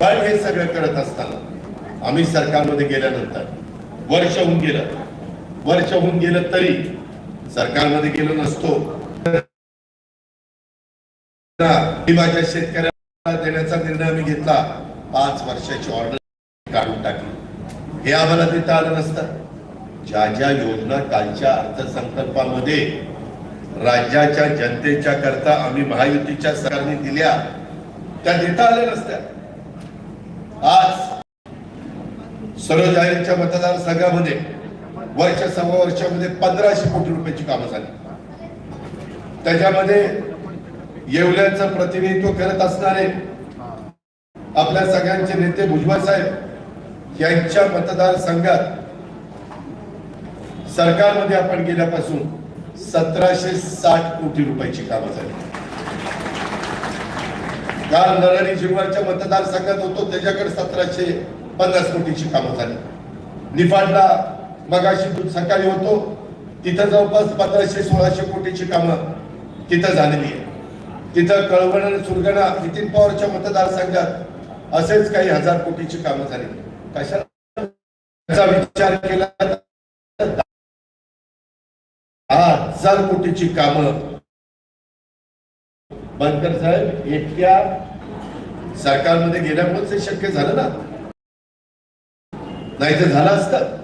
पण हे सगळं करत असताना? आम्ही सरकारमध्ये गेल्यानंतर वर्ष होऊन गेलं. वर्ष होऊन गेलं तरी सरकारमध्ये गेलो नसतो. माझ्या शेतकऱ्याला देण्याचा निर्णय आम्ही घेतला. पाच वर्षाची ऑर्डर काढून टाकली. हे आम्हाला देता आलं नसतं. ज्या ज्या योजना कालच्या अर्थसंकल्पामध्ये राज्याच्या जनतेच्या करता आम्ही महायुतीच्या सरकारने दिल्या त्या देता आल्या नसत्या. आज सर्व जाहीरच्या मतदारसंघामध्ये वरच्या सव्वा वर्षामध्ये पंधराशे कोटी रुपयाची कामं झाली. त्याच्यामध्ये येवल्याचं प्रतिनिधित्व करत असणारे आपल्या सगळ्यांचे नेते भुजबळ साहेब यांच्या मतदारसंघात सरकारमध्ये आपण गेल्यापासून सतराशे साठ कोटी रुपयाची कामं झाली. काल नरहरी जिरवारच्या मतदारसंघात होतो त्याच्याकडे सतराशे पन्नास कोटीची कामं झाली. निफाडला मगाशी सकाळी होतो तिथं जवळपास पंधराशे सोळाशे कोटीची कामं तिथं झालेली आहे तिथं कळवण आणि सुरगणा नितीन पवारच्या मतदारसंघात असेच काही हजार कोटीची कामं झाली. कशा विचार केला हजार कोटीची कामं बनकर साहेब एकट्या सरकारमध्ये गेल्यामुळेच हे शक्य झालं ना? नाही तर झालं असतं.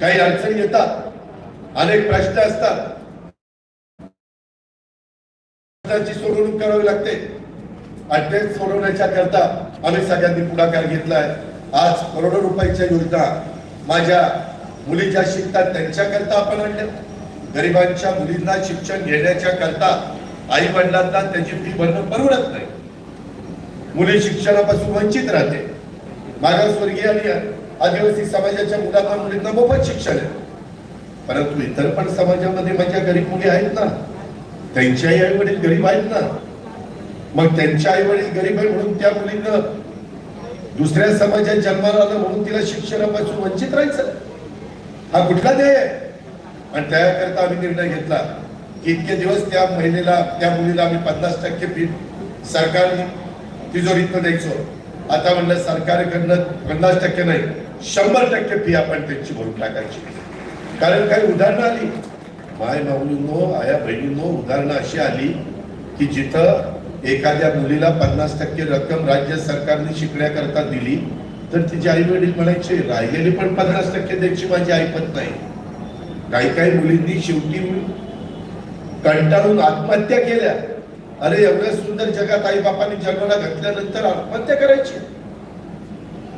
काही अडचणी येतात. अनेक प्रश्न असतात. प्रश्नाची सोडवणूक करावी लागते. आणि ते सोडवण्याच्या करता आम्ही सगळ्यांनी पुढाकार घेतलाय. आज करोडो रुपयाच्या योजना माझ्या मुली ज्या शिकतात त्यांच्याकरता आपण आणल्या. गरिबांच्या मुलींना शिक्षण घेण्याच्या करता आई वडिलांना त्याची फी भरणं परवडत नाही. मुली शिक्षणापासून वंचित राहते. मागासवर्गीय आणि आदिवासी समाजाच्या मुलांना मुलींना मोफत शिक्षण आहे. परंतु इतर पण समाजामध्ये माझ्या गरीब मुली आहेत ना त्यांच्याही आई वडील गरीब आहेत ना मग त्यांच्या आई वडील गरीब आहे म्हणून त्या मुलींना दुसऱ्या समाजात जन्माला आलं म्हणून तिला शिक्षणापासून वंचित राहायचं? हा कुठला ध्येय आणि त्याकरता आम्ही निर्णय घेतला. इतके दिवस त्या महिलेला त्या मुलीला आम्ही पन्नास टक्के फी सरकारने तिजोरीतनं द्यायचो. आता म्हणलं सरकारकडनं पन्नास टक्के नाही शंभर टक्के फी आपण त्यांची भरून टाकायची. कारण काही उदाहरणं आली. माय माऊलींनो आया बहिणींनो उदाहरणं अशी आली की जिथं एखाद्या मुलीला पन्नास टक्के रक्कम राज्य सरकारने शिकण्याकरता दिली तर तिचे आई वडील म्हणायचे राहिलेली पण पन्नास टक्के द्यायची माझी ऐपत नाही. काही काही मुलींनी शेवटी कंटाळून आत्महत्या केल्या. अरे एवढ्या सुंदर जगात आई बापांनी जन्माला घातल्यानंतर आत्महत्या करायची?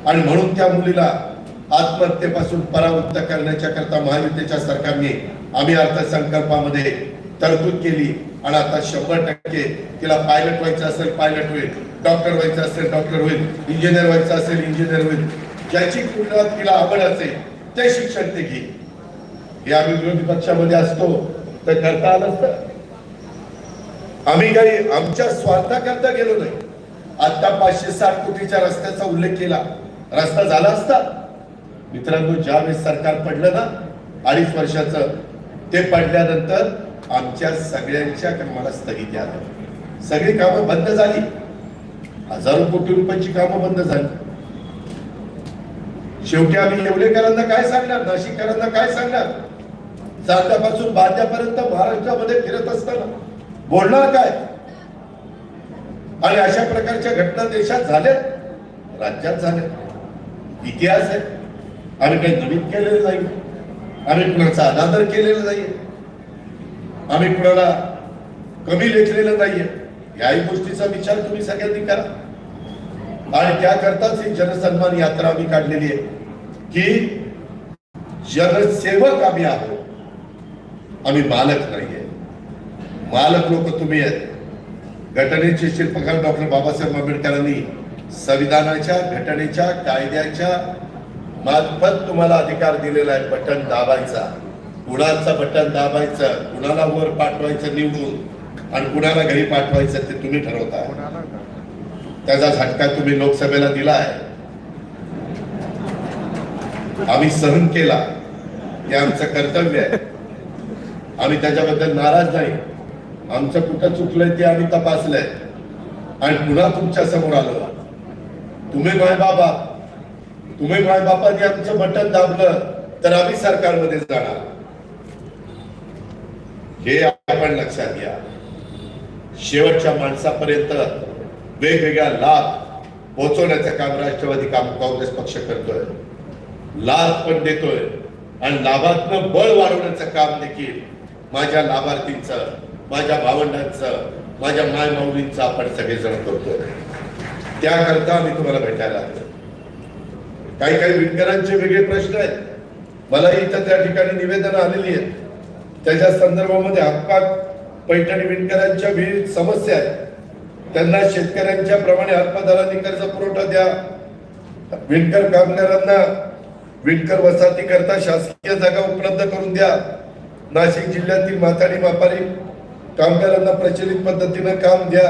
आणि म्हणून त्या मुलीला आत्महत्येपासून परावृत्त करण्याच्या करता महायुतीच्या सरकारने आम्ही अर्थसंकल्पामध्ये तरतूद केली. आणि आता शंभर टक्के तिला पायलट व्हायचं असेल पायलट होईल. डॉक्टर व्हायचं असेल डॉक्टर होईल. इंजिनियर व्हायचं असेल इंजिनियर होईल. ज्याची पूर्ण तिला आवड असेल ते शिक्षण ते घेईल. हे आम्ही विरोधी पक्षामध्ये असतो. तर करता आलं असतं. आम्ही काही आमच्या स्वार्थाकरता गेलो नाही. आता पाचशे साठ कोटीच्या रस्त्याचा उल्लेख केला. रस्ता झाला असता. मित्रांनो ज्यावेळेस सरकार पडलं ना अडीच वर्षाचं ते पडल्यानंतर आमच्या सगळ्यांच्या कामाला स्थगिती आलं. सगळी कामं बंद झाली. हजारो कोटी रुपयांची कामं बंद झाली. शेवटी आम्ही येवलेकरांना काय सांगणार? नाशिककरांना काय सांगणार? चांद्यापासून बांद्यापर्यंत महाराष्ट्रामध्ये फिरत असताना बोलणार काय? आणि अशा प्रकारच्या घटना देशात झाल्या राज्यात झाल्या इतिहास आहे. आम्ही काही नवीन केलेलं नाही. आम्ही कुणाचा अनादर केलेला नाहीये आम्ही कुणाला कमी लेखलेलं नाहीये याही गोष्टीचा विचार तुम्ही सगळ्यांनी करा. आणि त्याकरताच ही जनसन्मान यात्रा आम्ही काढलेली आहे. की जनसेवक आम्ही आहोत. आम्ही मालक नाहीये. मालक लोक तुम्ही आहेत. घटनेचे शिल्पकार डॉक्टर बाबासाहेब आंबेडकरांनी संविधानाच्या घटनेच्या कायद्याच्या मार्फत तुम्हाला अधिकार दिलेला आहे. बटन दाबायचा. कुणाचा बटन दाबायचं कुणाला वर पाठवायचं निवडून आणि कुणाला घरी पाठवायचं ते तुम्ही ठरवता. त्याचा झटका तुम्ही लोकसभेला दिला आहे. आम्ही सहन केला. हे आमचं कर्तव्य आहे. आम्ही त्याच्याबद्दल नाराज नाही. आमचं कुठं चुकलंय ते आम्ही तपासलंय. आणि पुन्हा तुमच्यासमोर आलो तुम्ही माय बाबा तुम्ही माय मायबापांनी आमचं बटन दाबलं तर आम्ही सरकारमध्ये जाणार. हे आपण लक्षात घ्या. शेवटच्या माणसापर्यंत वेगवेगळ्या लाभ पोहोचवण्याचं काम राष्ट्रवादी काम काँग्रेस पक्ष करतोय. लाभ पण देतोय. आणि लाभातनं बळ वाढवण्याचं काम देखील माझ्या लाभार्थींचं माझ्या भावंडांचं माझ्या माय माऊलींचं आपण सगळेजण करतोय त्याकरता आम्ही तुम्हाला भेटायला आलो काही काही विणकरांचे वेगळे प्रश्न आहेत. मलाही इथं त्या ठिकाणी निवेदनं आलेली आहेत. त्याच्या संदर्भामध्ये हक्कात पैठणी विणकरांच्या विविध समस्या आहेत. त्यांना शेतकऱ्यांच्या प्रमाणे अल्पदराने कर्ज पुरवठा द्या. विणकर कामगारांना विणकर वसाहती करता शासकीय जागा उपलब्ध करून द्या. नाशिक जिल्ह्यातील माथाडी व्यापारी कामगारांना प्रचलित पद्धतीनं काम द्या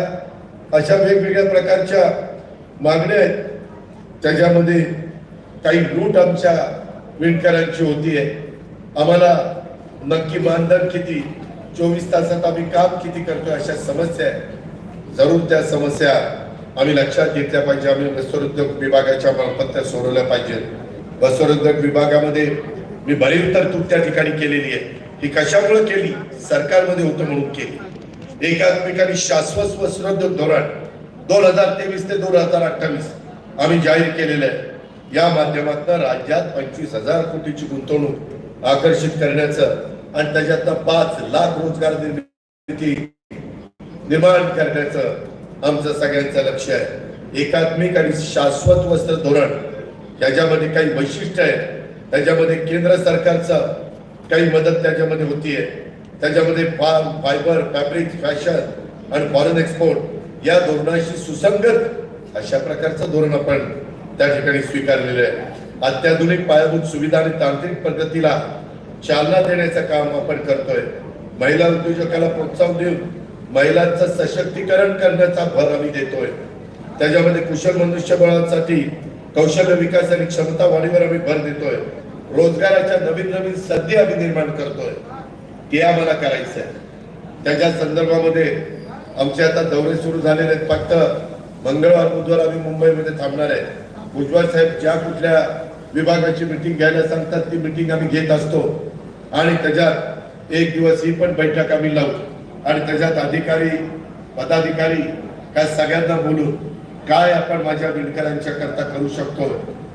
अशा वेगवेगळ्या प्रकारच्या मागण्या आहेत. त्याच्यामध्ये काही लूट आमच्या विणकरांची आहे. आम्हाला नक्की मानधन किती चोवीस तासात आम्ही काम किती करतो अशा समस्या आहेत. जरूर त्या समस्या आम्ही लक्षात घेतल्या पाहिजे. आम्ही वस्त्रोद्योग विभागाच्या मार्फत त्या सोडवल्या पाहिजेत. वस्त्रोद्योग विभागामध्ये मी भरीव तरतूद त्या ठिकाणी केलेली आहे. ही कशामुळे केली? सरकारमध्ये होतं म्हणून केली. एकात्मिकाने शाश्वत वस्त्रोद्योग धोरण दोन हजार तेवीस ते दोन हजार अठ्ठावीस आम्ही जाहीर केलेलं आहे. या माध्यमातून राज्यात पंचवीस हजार कोटीची गुंतवणूक आकर्षित करण्याचं आणि त्याच्यातनं पाच लाख रोजगार निर्मिती निर्माण करण्याचं आमचं सगळ्यांचं लक्ष आहे. एकात्मिक आणि शाश्वत वस्त्र धोरण याच्यामध्ये काही वैशिष्ट्य आहे त्याच्यामध्ये केंद्र सरकारचं काही मदत त्याच्यामध्ये होतीये. त्याच्यामध्ये फार्म फायबर फॅब्रिक फॅशन आणि फॉरेन एक्सपोर्ट या धोरणाशी सुसंगत अशा प्रकारचं धोरण आपण त्या ठिकाणी स्वीकारलेलं आहे. अत्याधुनिक पायाभूत सुविधा आणि तांत्रिक प्रगतीला चालना देण्याचं काम आपण करतोय. महिला उद्योजकाला प्रोत्साहन देऊन महिलांचं सशक्तीकरण करण्याचा भर आम्ही देतोय. त्याच्यामध्ये कुशल मनुष्यबळासाठी कौशल्य विकास आणि क्षमता वाढीवर आम्ही भर देतोय. रोजगाराच्या नवीन नवीन संधी आम्ही निर्माण करतोय. ते आम्हाला करायचं आहे त्याच्या संदर्भामध्ये आमचे आता दौरे सुरू झालेले आहेत. फक्त मंगळवार बुधवार आम्ही मुंबईमध्ये थांबणार आहे. भुजबळ साहेब ज्या कुठल्या विभागाची मिटिंग घ्यायला सांगतात ती मिटिंग आम्ही घेत असतो. आणि त्याच्यात एक दिवस ही पण बैठक आम्ही लावू. आणि त्याच्यात अधिकारी पदाधिकारी काय सगळ्यांना बोलून काय आपण माझ्या विणकरांच्या करता करू शकतो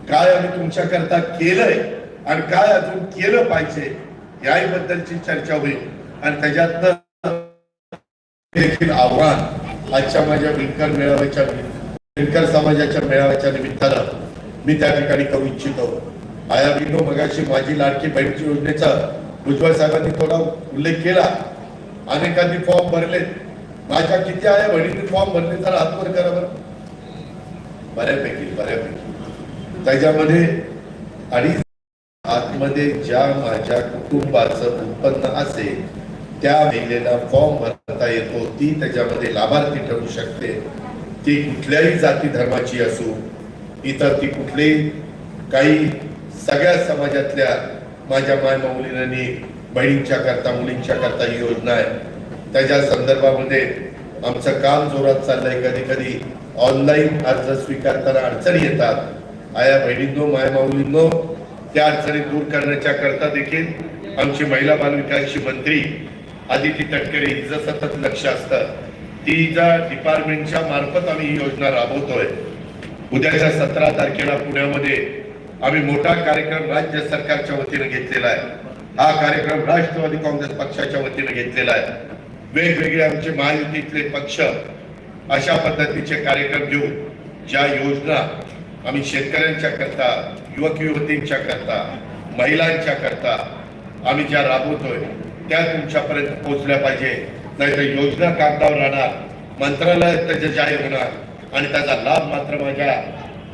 काय आम्ही तुमच्या करता केलंय? आणि काय अजून केलं पाहिजे याबद्दलची चर्चा होईल. आणि त्याच्यातनं देखील आव्हान आजच्या माझ्या विणकर मेळाव्याच्या विणकर समाजाच्या मेळाव्याच्या निमित्तानं मी त्या ठिकाणी करू इच्छितो. आया विनो मगाशी माझी लाडकी बहिणीची योजनेचा भुजबळ साहेबांनी थोडा उल्लेख केला. अनेकांनी फॉर्म भरले माझ्या किती आया बहिणींनी फॉर्म भरले तर हातवर करा बरं. बऱ्यापैकी बऱ्यापैकी. त्याच्यामध्ये आणि मध्ये ज्या माझ्या कुटुंबाचं उत्पन्न असेल त्या महिलेला फॉर्म भरता येतो ती त्याच्यामध्ये लाभार्थी ठरू शकते. ती कुठल्याही जाती धर्माची असू इतर ती कुठलीही काही सगळ्या समाजातल्या माझ्या माय माऊलींनी बहिणींच्या करता मुलींच्या करता ही योजना आहे. त्याच्या संदर्भामध्ये आमचं काम जोरात चाललंय. कधी कधी ऑनलाईन अर्ज स्वीकारताना अडचणी येतात. आया बहिणींनो माय माऊलींनो त्या अडचणी दूर करण्याच्या करता देखील आमची महिला बालविकासची मंत्री आदिती तटकरे हिचं सतत लक्ष असतं. तिच्या डिपार्टमेंटच्या मार्फत आम्ही ही योजना राबवतोय. उद्याच्या सतरा तारखेला पुण्यामध्ये आम्ही मोठा कार्यक्रम राज्य सरकारच्या वतीने घेतलेला आहे. हा कार्यक्रम राष्ट्रवादी काँग्रेस पक्षाच्या वतीने घेतलेला आहे. वेगवेगळे आमचे महायुतीतले पक्ष अशा पद्धतीचे कार्यक्रम घेऊन ज्या योजना आम्ही शेतकऱ्यांच्या करता युवक युवतींच्या करता महिलांच्या करता आम्ही ज्या राबवतोय त्या तुमच्यापर्यंत पोहोचल्या पाहिजे. नाहीतर योजना कागदावर राहणार मंत्रालयात त्याचे जाहीर होणार आणि त्याचा लाभ मात्र माझ्या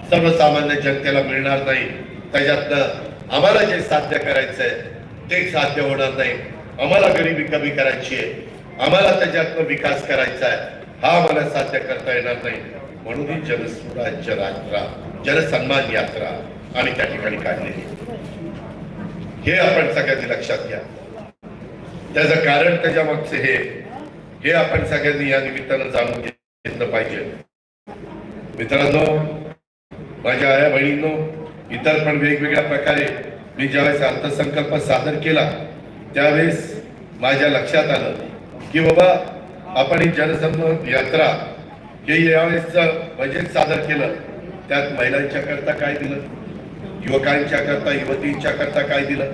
सर्वसामान्य जनतेला मिळणार नाही. त्याच्यातनं आम्हाला जे साध्य करायचंय ते साध्य होणार नाही. आम्हाला गरिबी कमी करायची आहे. आम्हाला त्याच्यातनं विकास करायचा आहे. हा आम्हाला साध्य करता येणार नाही. म्हणून ही जनस्वराज्य यात्रा जनसन्मान यात्रा आम्ही त्या ठिकाणी काढलेली हे आपण सगळ्यांनी लक्षात घ्या. त्याचं कारण त्याच्या मागचे हे. हे आपण सगळ्यांनी या निमित्तानं जाणून घेतलं पाहिजे. मित्रांनो माझ्या आया बहिणींनो इतर पण वेगवेगळ्या प्रकारे मी ज्यावेळेस अर्थसंकल्प सादर केला त्यावेळेस माझ्या लक्षात आलं की बाबा आपण ही जनसंपर्क यात्रा हे यावेळेसचं बजेट सादर केलं. त्यात महिलांच्या करता काय दिलं? युवकांच्या करता युवतींच्या करता काय दिलं?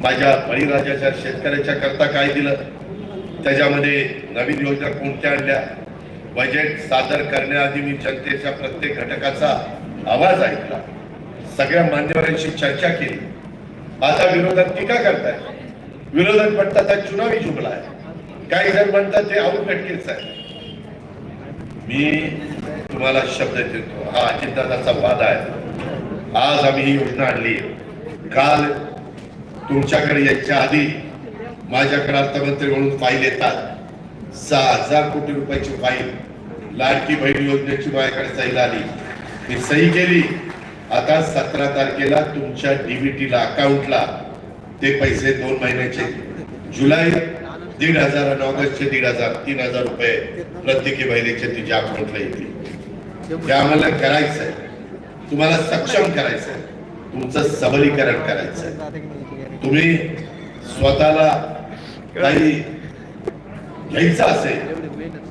माझ्या बळीराजाच्या शेतकऱ्याच्या करता काय दिलं? त्याच्यामध्ये नवीन योजना कोणत्या आणल्या? बजेट सादर करण्याआधी मी जनतेच्या प्रत्येक घटकाचा आवाज ऐकला. सगळ्या मान्यवरांशी चर्चा केली. आता विरोधक टीका करताय विरोधक म्हणतात हा चुनावी जुमला आहे. काही जण म्हणतात ते आउटकटकीच आहे. मी तुम्हाला शब्द देतो. हा अजितदादाचा वादा आहे. आज आम्ही ही योजना आणली. काल तुमच्याकडे याच्या आधी माझ्याकडे अर्थमंत्री म्हणून फाईल येतात. सहा हजार कोटी रुपयाची फाईल. लाडकी बहीण योजनेची माझ्याकडे सही आली मी सही केली. आता सतरा तारखेला तुमच्या डीबीटीला अकाउंटला ते पैसे दोन महिन्याचे. जुलै दीड हजार आणि ऑगस्टचे दीड हजार तीन हजार रुपये प्रत्येकी महिन्याचे तिच्या अकाउंटला येतील. ते आम्हाला करायचं आहे. तुम्हाला सक्षम करायचं आहे. तुमचं सबलीकरण करायचं आहे. तुम्ही स्वतःला काही घ्यायचं असेल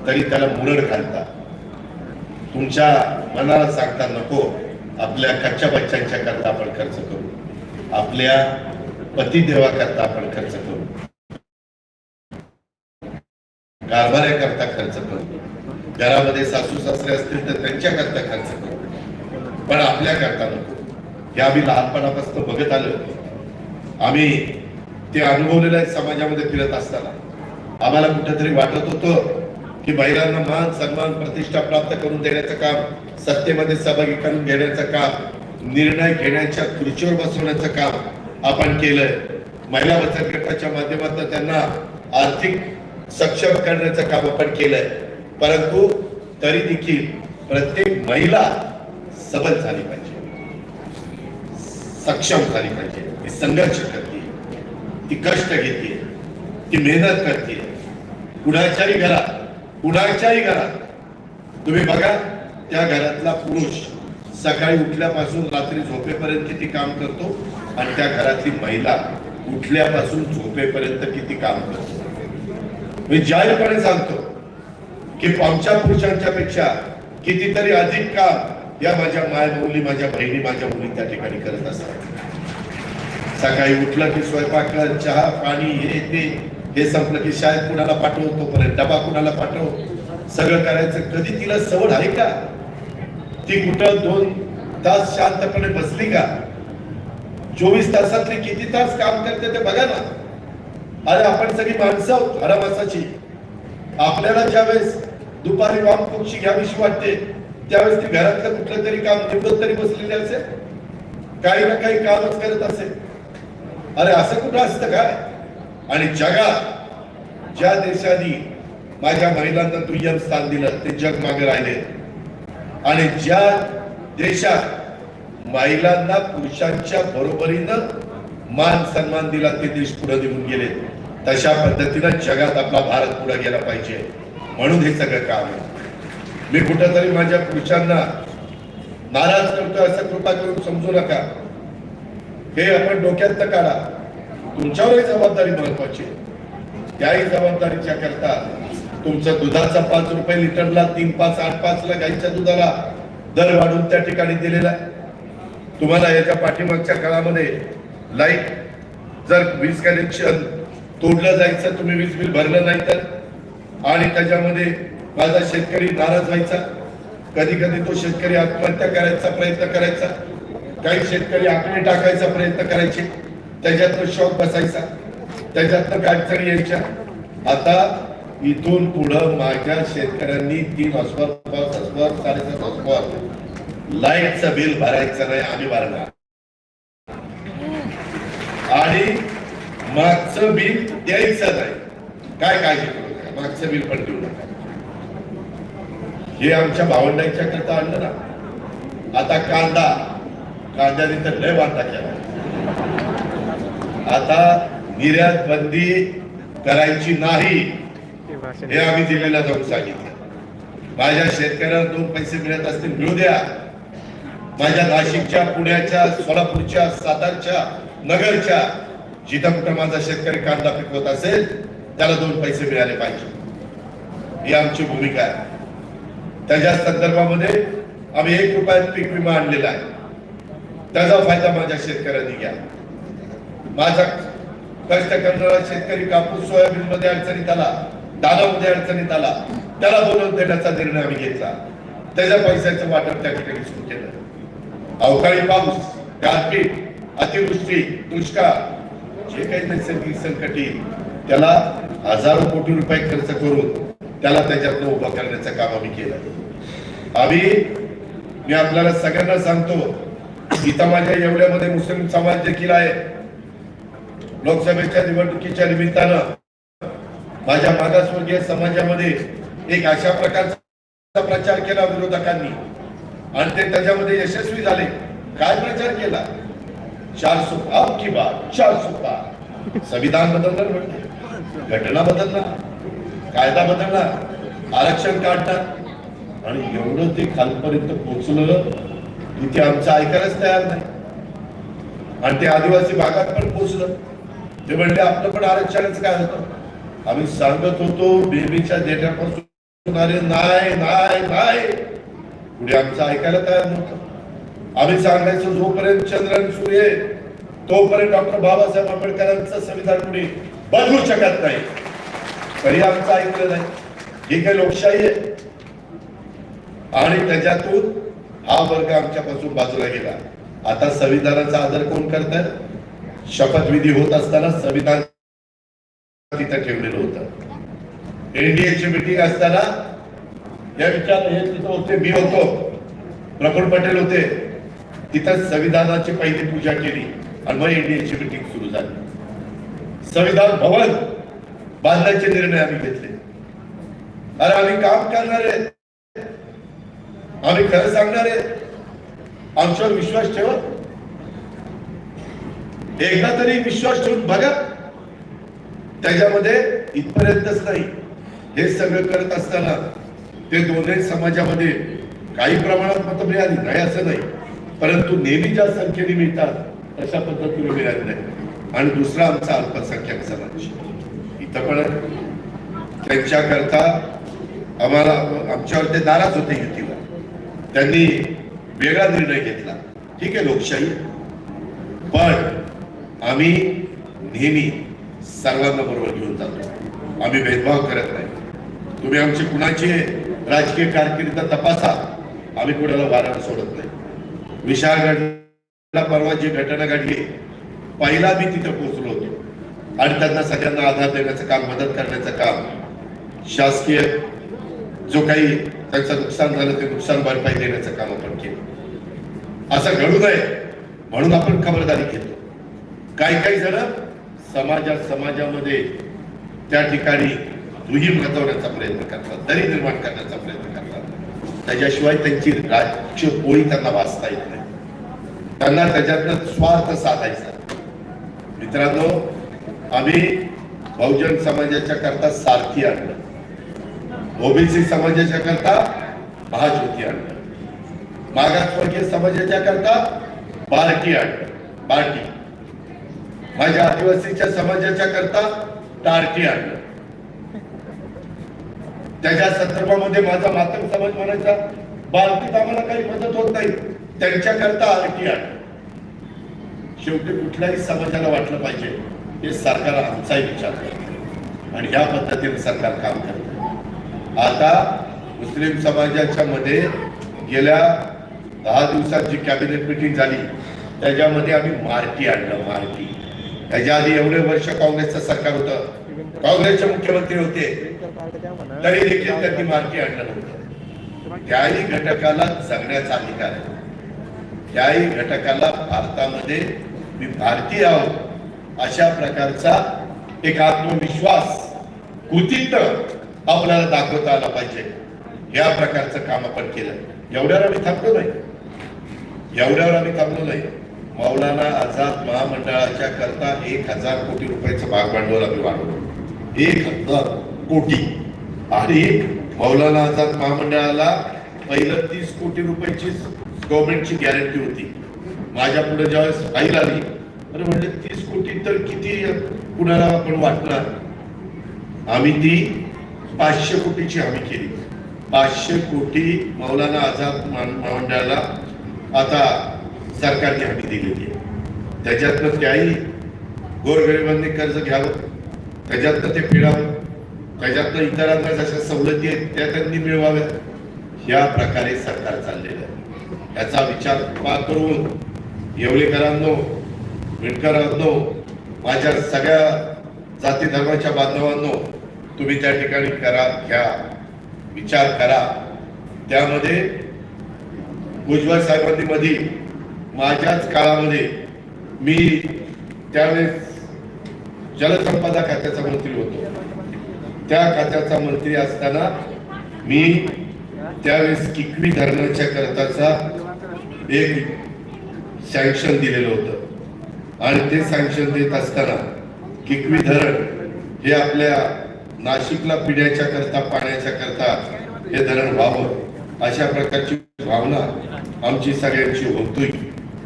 तरी त्याला मुरड घालता. तुमच्या मनाला सांगता नको आपल्या कच्च्या बच्चांच्या करता आपण खर्च करू. आपल्या पतिदेवा करता आपण खर्च करू. कारभाऱ्याकरता खर्च करू. घरामध्ये सासू सासरे असतील तर त्यांच्या करता खर्च करू पण आपल्या करता नको. हे आम्ही लहानपणापासून बघत आलो आम्ही ते अनुभवलेलं आहे समाजामध्ये फिरत असताना. आम्हाला कुठेतरी वाटत होतं की महिलांना मान सन्मान प्रतिष्ठा प्राप्त करून देण्याचं काम सत्तेमध्ये सहभागी करून घेण्याचं काम निर्णय घेण्याच्या खुर्चीवर बसवण्याचं काम आपण केलंय. महिला बचत गटाच्या माध्यमातून त्यांना आर्थिक सक्षम करण्याचं काम आपण केलंय. परंतु तरी देखील प्रत्येक महिला सबल झाली पाहिजे. सक्षम झाली पाहिजे. ती संघर्ष करते. ती कष्ट घेते. ती मेहनत करते. कुणाच्याही घरात कुणाच्याही घरात तुम्ही बघा त्या घरातला पुरुष सकाळी उठल्यापासून रात्री झोपेपर्यंत किती काम करतो आणि त्या घरातली महिला उठल्यापासून झोपेपर्यंत किती काम करतो. मी जाहीरपणे सांगतो की आमच्या पुरुषांच्या पेक्षा कितीतरी अधिक काम या माझ्या माय मुली माझ्या बहिणी माझ्या मुली त्या ठिकाणी करत असतात. सकाळी उठलं की स्वयंपाक चहा पाणी हे ते हे संपलं की शाळेत कुणाला पाठव तोपर्यंत डबा कुणाला पाठव सगळं करायचं. कधी तिला सवड आहे का? ती कुठं दोन तास शांतपणे बसली का? चोवीस तासातले किती तास काम करते ते बघा ना. अरे आपण सगळी माणसं आहोत हरामासाची आपल्याला ज्यावेळेस दुपारी वाम पक्षी घ्यावीशी वाटते त्यावेळेस ती घरातलं कुठलं तरी काम निवडत तरी बसलेले असेल काही ना काही कामच करत असेल. अरे असं कुठं असतं काय? आणि जगात ज्या देशांनी माझ्या महिलांना दुय्यम स्थान दिलं ते जग मागे राहिले. आणि ज्या देशात महिलांना पुरुषांच्या बरोबरीनं मान सन्मान दिला ते देश पुढे निघून गेले. तशा पद्धतीनं जगात आपला भारत पुढे गेला पाहिजे. म्हणून हे सगळं काम आहे. मी कुठंतरी माझ्या पुरुषांना नाराज करतो असं कृपा करून समजू नका. हे आपण डोक्यात काढा. तुमच्यावरही जबाबदारी महत्वाची त्याही जबाबदारीच्या करता तुमचं दुधाचा पाच रुपये लिटरला तीन पाच आठ पाच ला गाईच्या दुधाला दर वाढून त्या ठिकाणी दिलेला तुम्हाला याच्या पाठीमागच्या काळामध्ये लाइट जर वीज कनेक्शन तोडलं जायचं तुम्ही वीज बिल भरलं नाही तर? आणि त्याच्यामध्ये माझा शेतकरी नाराज व्हायचा. कधी कधी तो शेतकरी आत्महत्या करायचा प्रयत्न करायचा. काही शेतकरी आकडे टाकायचा प्रयत्न करायचे. त्याच्यातनं शॉक बसायचा. त्याच्यातनं अडचणी यायच्या. आता इथून पुढं माझ्या शेतकऱ्यांनी तीन हॉस्पर पाच हॉस्पर साडेसात हॉस्पर लाईटचं बिल भरायचं नाही आम्ही भरणार. आणि मागचं बिल द्यायचं नाही. काय काळजी मागचं बिल पण देऊ नका. हे आमच्या भावंडांच्या करता आणलं ना. आता कांदा कांद्याने तर लय वाटा केला. आता निर्यात बंदी करायची नाही हे आम्ही दिलेला जाऊन सांगितलं. माझ्या शेतकऱ्यांना दोन पैसे मिळत असतील मिळू द्या. माझ्या नाशिकच्या पुण्याच्या सोलापूरच्या सातारच्या नगरच्या जिथं कुठं माझा शेतकरी कांदा पिकवत असेल त्याला दोन पैसे मिळाले पाहिजे. ही आमची भूमिका आहे. त्याच्या संदर्भामध्ये आम्ही एक रुपयात पीक विमा आणलेला आहे. त्याचा फायदा माझ्या शेतकऱ्यांनी घ्या. माझा कष्ट करणारा शेतकरी कापूस सोयाबीन मध्ये अडचणीत आला दानामध्ये अडचणीत आला त्याला बोलवून देण्याचा निर्णय आम्ही घेतला. त्याच्या पैशाचं वाटप त्या ठिकाणी सुरू केलं. अवकाळी पाऊस गारपीट अतिवृष्टी दुष्काळ जे काही नैसर्गिक संकट येईल त्याला हजारो कोटी रुपये खर्च करून त्याला त्याच्यातनं उभं करण्याचं काम आम्ही केलं. आम्ही मी आपल्याला सगळ्यांना सांगतो इथं माझ्या एवढ्यामध्ये मुस्लिम समाज देखील आहे. लोकसभेच्या निवडणुकीच्या निमित्तानं माझ्या मागासवर्गीय समाजामध्ये एक अशा प्रकारचा प्रचार केला विरोधकांनी. आणि ते त्याच्यामध्ये यशस्वी झाले. काय प्रचार केला? चार सुपा की बा चार सुपा संविधान बदलणार म्हणजे घटना बदलणार. कायदा बदलणार. आरक्षण काढणार. आणि एवढं ते खालपर्यंत पोचलं इथे आमचं ऐकायलाच तयार नाही. आणि ते आदिवासी भागात पण पोचलं ते म्हणले आपलं पण आरक्षणाचं काय होतं? आम्ही सांगत होतो बेबीच्या देण्यापासून अरे नाही नाही नाही. पुढे आमचं ऐकायला तयार नव्हतं. आम्ही सांगायचो जोपर्यंत चंद्रन सूर्य तोपर्यंत डॉक्टर बाबासाहेब आंबेडकरांचं संविधान पुढे बदलू शकत नाही. तरी आमचं ऐकलं नाही. ही काही लोकशाही आहे? आणि त्याच्यातून हा वर्ग आमच्यापासून बाजूला गेला. आता संविधानाचा आदर कोण करतात शपथविधी होत असताना संविधान तिथं ठेवलेलं होतं. एनडीएची मीटिंग असताना या विचार हे तिथं होते मी होतो. प्रफुल पटेल होते. तिथं संविधानाची पहिली पूजा केली. आणि मग एनडीएची मीटिंग सुरू झाली. संविधान भवन बांधण्याचे निर्णय आम्ही घेतले. अरे आम्ही काम करणार आहे आम्ही खरं सांगणार आहे आमच्यावर विश्वास ठेवा. एकदा तरी विश्वास ठेवून बघा. त्याच्यामध्ये इथपर्यंतच नाही. हे सगळं करत असताना ते दोन्ही समाजामध्ये काही प्रमाणात मतभेद मिळाली नाही असं नाही. परंतु नेहमी ज्या संख्येने मिळतात तशा पद्धतीने मिळाली नाही आणि दुसरा आमचा अल्पसंख्याक समाज. इथं पण त्यांच्याकरता आम्हाला आमच्यावर ते नाराज होते युतीवर. त्यांनी वेगळा निर्णय घेतला. ठीक आहे लोकशाही. पण आम्ही नेहमी सर्वांना बरोबर घेऊन जातो. आम्ही भेदभाव करत नाही. तुम्ही आमची कुणाची राजकीय कारकिर्द तपासा. आम्ही कुणाला वाऱ्यावर सोडत नाही. विशाळगडला परवा जी घटना घडली पहिला मी तिथे पोहोचलो होतो. आणि त्यांना सगळ्यांना आधार देण्याचं काम मदत करण्याचं काम शासकीय जो काही त्यांचं नुकसान झालं ते नुकसान भरपाई देण्याचं काम आपण केलं. असं घडू नये म्हणून आपण खबरदारी घेतो. काही काही जण समाजात समाजामध्ये त्या ठिकाणी दुही माजवण्याचा प्रयत्न करतात दरी निर्माण करण्याचा प्रयत्न करतात. त्याच्याशिवाय त्यांची राज्य पोळी त्यांना वाचता येत नाही. त्यांना त्याच्यातनं स्वार्थ साधायचा. मित्रांनो आम्ही बहुजन समाजाच्या करता सारथी आणलं. ओबीसी समाजाच्या करता महाज्योती आणलं. मागासवर्गीय समाजाच्या करता बार्टी आणलं. बार्टी माझ्या आदिवासीच्या समाजाच्या करता टार्टी आणलं. त्याच्या संदर्भामध्ये माझा मातंग समाज म्हणायचा बालकीत आम्हाला काही मदत होत नाही. त्यांच्याकरता आरटी आणलं. शेवटी कुठल्याही समाजाला वाटलं पाहिजे हे सरकार आमचाही विचार करतं. आणि या पद्धतीने सरकार काम करत. आता मुस्लिम समाजाच्या मध्ये गेल्या दहा दिवसात जी कॅबिनेट मिटिंग झाली त्याच्यामध्ये आम्ही मारती आणलं मारती त्याच्या आधी एवढे वर्ष काँग्रेसचं सरकार होतं. काँग्रेसचे मुख्यमंत्री होते. तरी देखील त्यांनी मारती आणलं नव्हतं. त्याही घटकाला जगण्याचा अधिकार आहे. त्याही घटकाला भारतामध्ये मी भारतीय आहोत. अशा प्रकारचा एक आत्मविश्वास कृतित्व आपल्याला दाखवता आला पाहिजे. या प्रकारचं काम आपण केलं. एवढ्यावर आम्ही थांबलो नाही. एवढ्यावर आम्ही थांबलो नाही. मौलाना आझाद महामंडळाच्या करता एक हजार कोटी रुपयाचं भाग भांडवल आम्ही वाढवलं. एक हजार कोटी. आणि मौलाना आझाद महामंडळाला पहिलं तीस कोटी रुपयाची गव्हर्नमेंटची गॅरंटी होती. माझ्या पुढे ज्यावेळेस फाईल आली अरे म्हणजे तीस कोटी तर किती कुणाला आपण वाटणार? आम्ही ती पाचशे कोटीची हमी केली. पाचशे कोटी मौलाना आझाद मान- महामंडळाला आता सरकारने हमी दिलेली आहे. त्याच्यातनं त्याही गोरगरिबांनी कर्ज घ्यावं त्याच्यातनं ते फिरावं त्याच्यातनं इतरांना जशा सवलती आहेत त्या त्यांनी मिळवाव्यात. या प्रकारे सरकार चाललेलं आहे. याचा विचार पा करून येवलेकरांनो विणकरांनो माझ्या सगळ्या जाती धर्माच्या बांधवांनो तुम्ही त्या ठिकाणी करा घ्या विचार करा. त्यामध्ये भुजबळ साहेबांनीमध्ये माझ्याच काळामध्ये मी त्यावेळेस जलसंपदा खात्याचा मंत्री होतो. त्या खात्याचा मंत्री असताना मी त्यावेळेस किकवी धरणाच्या करताचा एक सँक्शन दिलेलं होतं. आणि ते सँक्शन देत असताना किकवी धरण हे आपल्या नाशिकला पिण्याच्या करता पाण्याच्या करता हे धरण व्हावं. अशा प्रकारची भावना आमची सगळ्यांची होतोय.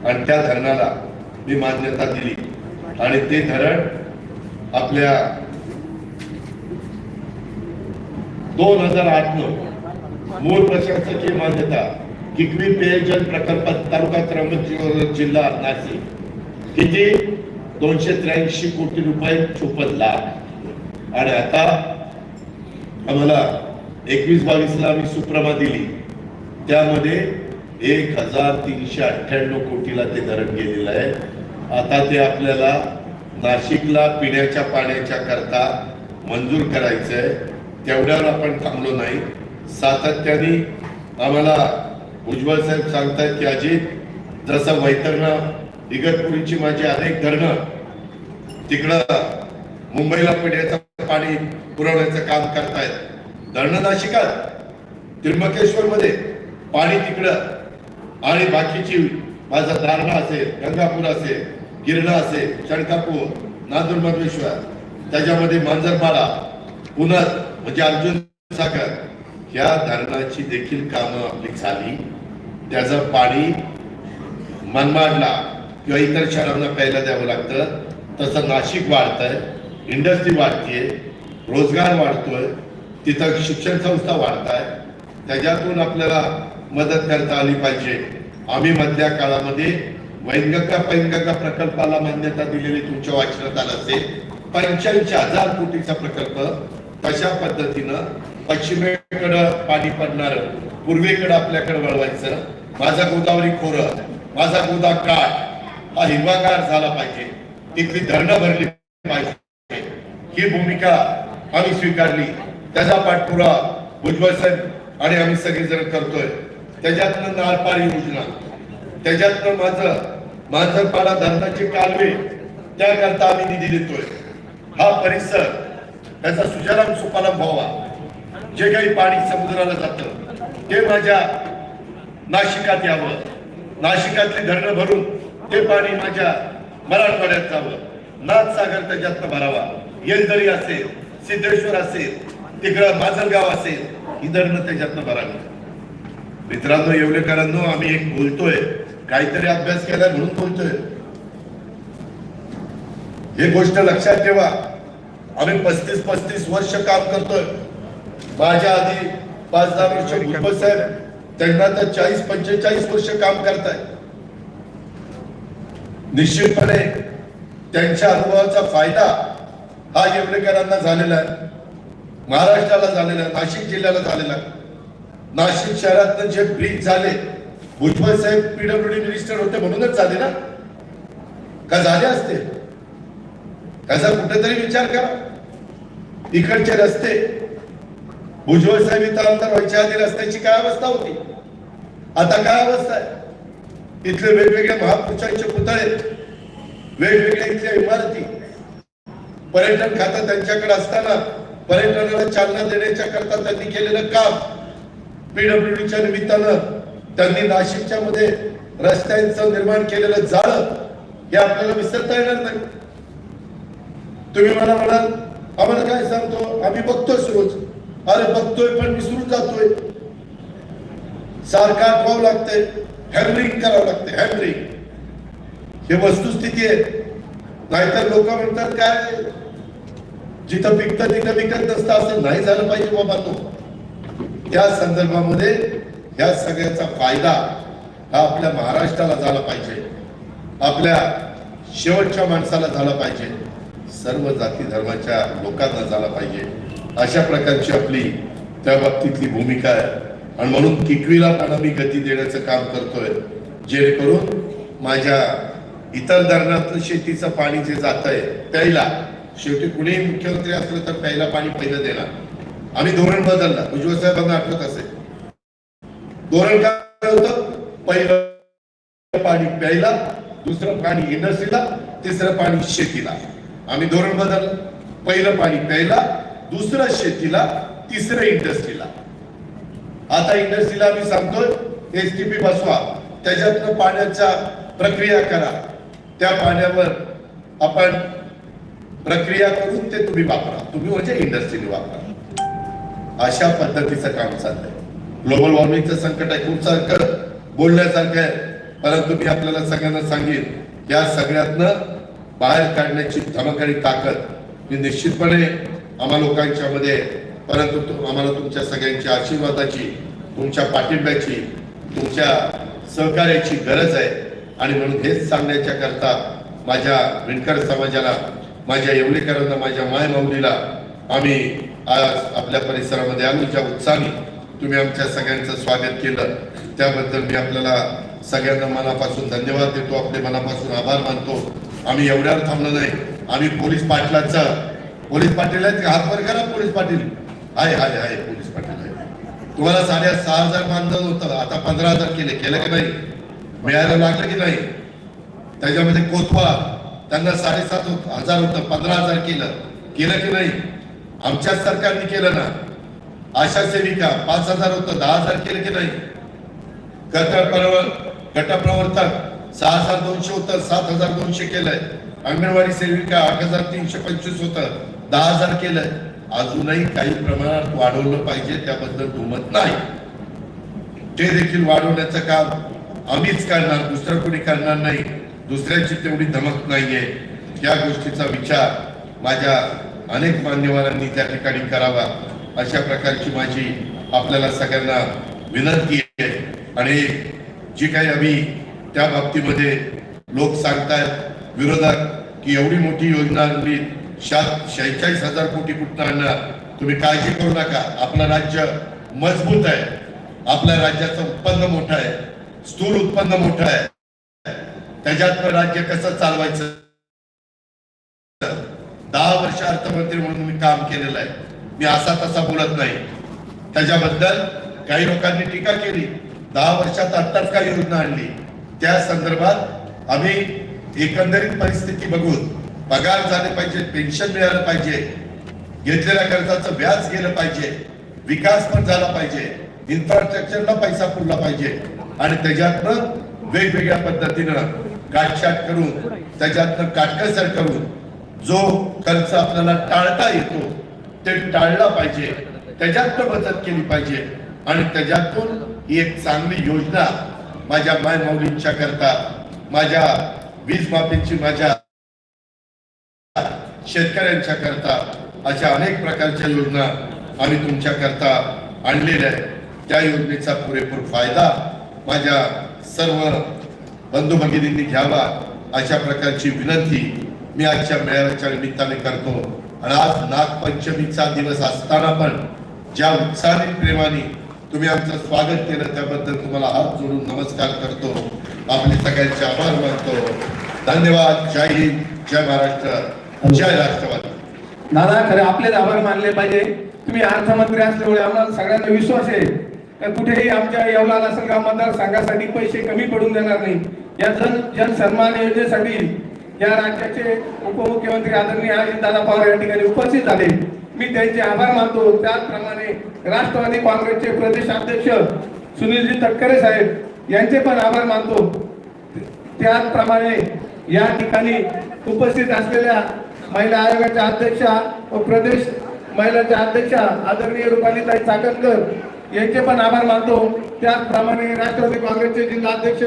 आणि त्या धरणाला मी मान्यता दिली. आणि ते धरण आपल्या दोन हजार आठ न मूळ प्रशासकीय मान्यता किकवी पेयजल प्रकल्प तालुका त्र्यंबकेश्वर जिल्हा नाशिक. किती? दोनशे त्र्याऐंशी कोटी रुपये चोपन्न लाख. आणि आता आम्हाला एकवीस बावीसला आम्ही सुप्रमा दिली. त्यामध्ये एक हजार तीनशे अठ्ठ्याण्णव कोटीला ते धरण गेलेलं आहे. आता ते आपल्याला नाशिकला पिण्याच्या पाण्याच्या करता मंजूर करायचं आहे तेवढ्यावर आपण थांबलो नाही. सातत्याने आम्हाला उज्ज्वल साहेब सांगतायत की अजित जसं वैतरणा इगतपुरीची माझी अनेक धरणं तिकडं मुंबईला पिण्याचं पाणी पुरवण्याचं काम करतायत. धरणं नाशिकात त्र्यंबकेश्वर मध्ये पाणी तिकडं. आणि बाकीची माझा दारणा असेल गंगापूर असेल गिरणा असेल शणकापूर नांदूर मधवेश्वर त्याच्यामध्ये मांजरमाला पुनत म्हणजे अर्जुन सागर या धरणाची देखील कामं आपली झाली. त्याचं पाणी मनमाडला किंवा इतर शहरांना प्यायला द्यावं लागतं. तसं नाशिक वाढतंय इंडस्ट्री वाढतीये रोजगार वाढतोय तिथं शिक्षण संस्था वाढत त्याच्यातून आपल्याला मदत करता आली पाहिजे. आम्ही मधल्या काळामध्ये वैनगंगा पैनगंगा प्रकल्पाला मान्यता दिलेली तुमच्या वाचनात आलं असेल. पंच्याऐंशी हजार कोटीचा प्रकल्प कशा पद्धतीनं पश्चिमेकडं पाणी पडणार पूर्वेकडं आपल्याकडे वळवायचं. माझा गोदावरी खोरं माझा गोदा काठ हा हिरवागार झाला पाहिजे. तिथली धरणं भरली पाहिजे. ही भूमिका आम्ही स्वीकारली. त्याचा पाठपुरा भुजबळ साहेब आणि आम्ही सगळेजण करतोय. त्याच्यातनं नारपारी योजना. त्याच्यातनं माझं मांजरपाडा धरणाचे कालवे त्याकरता आम्ही निधी देतोय. हा परिसर त्याचा सुजलाम सुपाला व्हावा जे काही पाणी समुद्राला जातं ते माझ्या नाशिकात यावं. नाशिकातली धरणं भरून ते पाणी माझ्या मराठवाड्यात जावं. नाथ सागर त्याच्यातनं भरावा. येलदरी असेल सिद्धेश्वर असेल तिकडं माजलगाव असेल ही धरणं त्याच्यातनं भरावी. मित्रांनो येवलेकरांनो आम्ही एक बोलतोय. काहीतरी अभ्यास केला म्हणून बोलतोय. हे गोष्ट लक्षात ठेवा. आम्ही पस्तीस पस्तीस वर्ष काम करतोय. माझ्या आधी पाच दहा वर्ष भुजबळ साहेब त्यांना तर चाळीस पंचेचाळीस वर्ष काम करताय. निश्चितपणे त्यांच्या अनुभवाचा फायदा हा येवलेकरांना झालेला आहे. महाराष्ट्राला झालेला आहे नाशिक जिल्ह्याला झालेला आहे. नाशिक शहरात जे ब्रिज झाले भुजबळ साहेब पीडब्ल्यूडी मिनिस्टर होते म्हणूनच झाले ना? का झाले असते? त्याचा कुठेतरी विचार करा. इकडचे रस्ते भुजबळ साहेब इथं आमदार व्हायच्या आधी रस्त्याची काय अवस्था होती? आता काय अवस्था आहे? इथले वेगवेगळे महापुरुषांचे पुतळे वेगवेगळ्या इथल्या इमारती पर्यटन खातं त्यांच्याकडे असताना पर्यटनाला चालना देण्याच्या करता त्यांनी केलेलं काम पीडब्ल्यूडीच्या निमित्तानं त्यांनी नाशिकच्या मध्ये रस्त्यांचं निर्माण केलेलं जाळ हे आपल्याला विसरता येणार नाही. तुम्ही मला म्हणाल आम्हाला काय सांगतो? आम्ही बघतोय रोज अरे बघतोय पण विसरून जातोय सारखा आठवावं लागतंय. हॅमरिंग करावं लागतंय हॅमरिंग हे वस्तुस्थिती आहे. नाहीतर लोक म्हणतात काय जिथं पिकत तिथं विकत नसतं. असं नाही झालं पाहिजे बाबा तो. त्या संदर्भामध्ये या सगळ्याचा फायदा हा आपल्या महाराष्ट्राला झाला पाहिजे. आपल्या शेवटच्या माणसाला झाला पाहिजे. सर्व जाती धर्माच्या लोकांना झाला पाहिजे. अशा प्रकारची आपली त्या बाबतीतली भूमिका आहे. आणि म्हणून किकवीला पण आम्ही गती देण्याचं काम करतोय. जेणेकरून माझ्या इतर धरणातलं शेतीचं पाणी जे जात आहे प्यायला शेवटी कुणीही मुख्यमंत्री असलं तर प्यायला पाणी पहिलं देणार. आम्ही धोरण बदललं उज्ज्वल साहेबांना आठवत असेल. धोरण काय होतं? पहिलं पाणी प्यायला दुसरं पाणी इंडस्ट्रीला तिसरं पाणी शेतीला. आम्ही धोरण बदललं पहिलं पाणी प्यायला दुसरं शेतीला तिसरं इंडस्ट्रीला. आता इंडस्ट्रीला आम्ही सांगतोय एसटीपी पी बसवा. त्याच्यातनं पाण्याचा प्रक्रिया करा. त्या पाण्यावर आपण प्रक्रिया करून ते तुम्ही वापरा. तुम्ही म्हणजे इंडस्ट्रीने वापरा. अशा पद्धतीचं काम चाललंय. ग्लोबल वॉर्मिंगचं संकट आहे खूप सारखं बोलण्यासारखं आहे. परंतु मी आपल्याला सगळ्यांना सांगेन या सगळ्यातनं बाहेर काढण्याची धमकारी ताकद ही निश्चितपणे आम्हा लोकांच्या मध्ये परंतु आम्हाला तुमच्या सगळ्यांच्या आशीर्वादाची तुमच्या पाठिंब्याची तुमच्या सहकार्याची गरज आहे. आणि म्हणून हेच सांगण्याच्या करता माझ्या विणकर समाजाला माझ्या येवलेकरांना माझ्या माय माऊलीला आम्ही आज आपल्या परिसरामध्ये आलो ज्या उत्साहाने तुम्ही आमच्या सगळ्यांचं स्वागत केलं. त्याबद्दल मी आपल्याला सगळ्यांना मनापासून धन्यवाद देतो. आपले मनापासून आभार मानतो. आम्ही एवढ्यावर थांबलो नाही. आम्ही पोलीस पाटलाचा पोलीस पाटील आहेत का? हात वर करा पोलीस पाटील. आहे आहे आहे पोलीस पाटील आहे तुम्हाला साडे सहा हजार मानधन होतं आता पंधरा हजार केले. केलं की नाही? मिळायला लागलं की नाही? त्याच्यामध्ये कोथवा त्यांना साडेसात हजार होतं पंधरा हजार केलं. केलं की नाही? आमच्याच सरकारने केलं ना. आशा सेविका पाच हजार होतं दहा हजार केलं की नाही? गटप्रवर्तक सहा हजार दोनशे होतं सात हजार दोनशे केलंय. अंगणवाडी सेविका आठ हजार तीनशे पंचवीस होतं. दहा हजार केलंय. अजूनही काही प्रमाणात वाढवलं पाहिजे त्याबद्दल दुमत नाही. ते देखील वाढवण्याचं काम आम्हीच करणार दुसरं कोणी करणार नाही. दुसऱ्याची तेवढी धमक नाहीये. या गोष्टीचा विचार माझ्या अनेक मान्यवरांनी त्या ठिकाणी करावा. अशा प्रकारची माझी आपल्याला सगळ्यांना विनंती आहे. आणि जी काही आम्ही त्या बाबतीमध्ये लोक सांगतायत विरोधक की एवढी मोठी योजना आणली शेहेचाळीस हजार कोटी कुठं आणणार तुम्ही काळजी करू नका. आपलं राज्य मजबूत आहे. आपल्या राज्याचं उत्पन्न मोठं आहे. स्थूल उत्पन्न मोठं आहे. त्याच्यात राज्य कसं चालवायचं? दहा वर्ष अर्थमंत्री म्हणून मी काम केलेलं आहे. मी असा तसा बोलत नाही. त्याच्याबद्दल काही लोकांनी टीका केली. दहा वर्षात आत्ताच काही योजना आणली. त्या संदर्भात आम्ही एकंदरीत परिस्थिती बघून पगार झाले पाहिजे पेन्शन मिळालं पाहिजे घेतलेल्या कर्जाचं व्याज गेलं पाहिजे विकास पण झाला पाहिजे इन्फ्रास्ट्रक्चरला पैसा पुरला पाहिजे. आणि त्याच्यातनं वेगवेगळ्या पद्धतीनं काटछाट करून त्याच्यातनं काटकसर करून जो खर्च आपल्याला टाळता येतो ते टाळला पाहिजे. त्याच्यातनं बचत केली पाहिजे. आणि त्याच्यातून ही एक चांगली योजना माझ्या माय माऊलींच्या करता माझ्या वीज माफीची माझ्या शेतकऱ्यांच्या करता अशा अनेक प्रकारच्या योजना आम्ही तुमच्या करता आणलेल्या आहेत. त्या योजनेचा पुरेपूर फायदा माझ्या सर्व बंधू भगिनींनी घ्यावा अशा प्रकारची विनंती मी आजच्या मेळाव्याच्या निमित्ताने करतो. आणि आज नागपंचमीचा दिवस असताना पण ज्या उत्साहाने प्रेमाने तुम्ही आमचं स्वागत केलं त्याबद्दल तुम्हाला हात जोडून नमस्कार करतो. आपले सगळ्यांचे आभार मानतो. धन्यवाद. जय हिंद. जय महाराष्ट्र. जय राष्ट्रवादी. दादा खरे आपलेच आभार मानले पाहिजे. तुम्ही अर्थमंत्री असल्यामुळे आम्हाला सगळ्यांना विश्वास आहे. का कुठेही आमच्या येवला लासलगाव मतदारसंघासाठी पैसे कमी पडून देणार नाही. या जन जन सन्मान योजनेसाठी या राज्याचे उपमुख्यमंत्री आदरणीय दादा पवार या ठिकाणी उपस्थित झाले. मी त्यांचे आभार मानतो. त्याचप्रमाणे राष्ट्रवादी काँग्रेसचे प्रदेश अध्यक्ष सुनीलजी तटकरे साहेब यांचे पण आभार मानतो. त्याचप्रमाणे या ठिकाणी उपस्थित असलेल्या महिला आयोगाच्या अध्यक्षा व प्रदेश महिलांच्या अध्यक्षा आदरणीय रुपालीताई चाकणकर यांचे पण आभार मानतो. त्याचप्रमाणे राष्ट्रवादी काँग्रेसचे जिल्हा अध्यक्ष